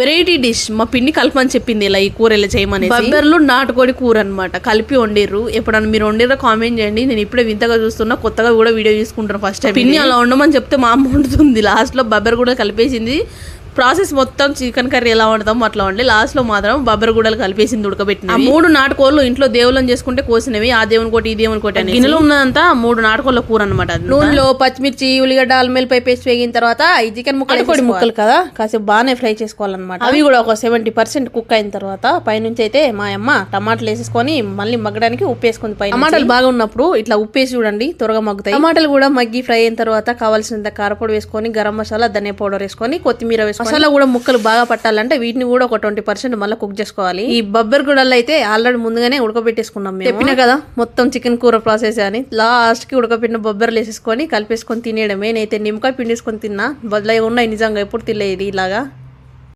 Variety dish. మా పిన్ని కలపని చెప్పింది ఇలా ఈ కూర ఇలా చేయమని బబ్బర్లు నాటుకోడి కూర అన్నమాట. కలిపి వండిర్రు. ఎప్పుడన్నా మీరు వండిర్రా కామెంట్ చేయండి. నేను ఇప్పుడే వింతగా చూస్తున్నా కొత్తగా కూడా వీడియో తీసుకుంటాను ఫస్ట్ టైం పిన్ని అలా వండమని చెప్తే మా అమ్మ వండుతుంది. లాస్ట్లో బబ్బర్ కూడా కలిపేసింది. ప్రాసెస్ మొత్తం చికెన్ కర్రీ ఎలా వండుతామో అట్లా వండి లాస్ట్లో మాత్రం బబ్బర్ గుడలు కలిపేసింది ఉడకబెట్టిన ఆ మూడు నాటుకోళ్ళు ఇంట్లో దేవుళ్ళని చేసుకుంటే కోసినవి ఆ దేవుని కోటి ఈ దేవుని కోటి అని గిన్నెలో ఉన్నదంతా మూడు నాటుకోళ్ళ కూర అనమాట నూనెలో పచ్చిమిర్చి ఉల్లిగడ్డ అల్మెల్లిపాయ పేస్ట్ వేగిన తర్వాత ఈ చికెన్ ముక్కలు పొడి ముక్కలు కదా? కాసేపు బాగానే ఫ్రై చేసుకోవాలన్నమాట. అవి కూడా ఒక సెవెంటీ పర్సెంట్ కుక్ అయిన తర్వాత పైనుంచి అయితే మా అమ్మ టమాటాలు వేసేసుకొని మళ్ళీ మగ్గడానికి ఉప్పు వేసుకుంది పైన టమాటాలు బాగా ఉన్నప్పుడు ఇట్లా ఉప్పు వేసి చూడండి త్వరగా మగ్గుతాయి. టమాటాలు కూడా మగ్గి ఫ్రై అయిన తర్వాత కావాల్సినంత కారపొడి వేసుకొని గరం మసాలా ధనియా పౌడర్ వేసుకొని కొత్తిమీర వేసుకొని మసాలా కూడా ముక్కలు బాగా పట్టాలంటే వీటిని కూడా ఒక ట్వంటీ పర్సెంట్ మళ్ళీ కుక్ చేసుకోవాలి. ఈ బొబ్బర్ గుడలు అయితే ఆల్రెడీ ముందుగానే ఉడకబెట్టేసుకున్నాం మేము. చెప్పినా కదా? మొత్తం చికెన్ కూర ప్రాసెస్ అని లాస్ట్కి ఉడకబెట్టిన బొబ్బర్లు వేసేసుకొని కలిపేసుకొని తినేయడమే. నేనైతే నిమ్మకాయ పిండేసుకొని తిన్నా. బదులై ఉన్నాయి నిజంగా ఎప్పుడు తినలేదు ఇలాగా.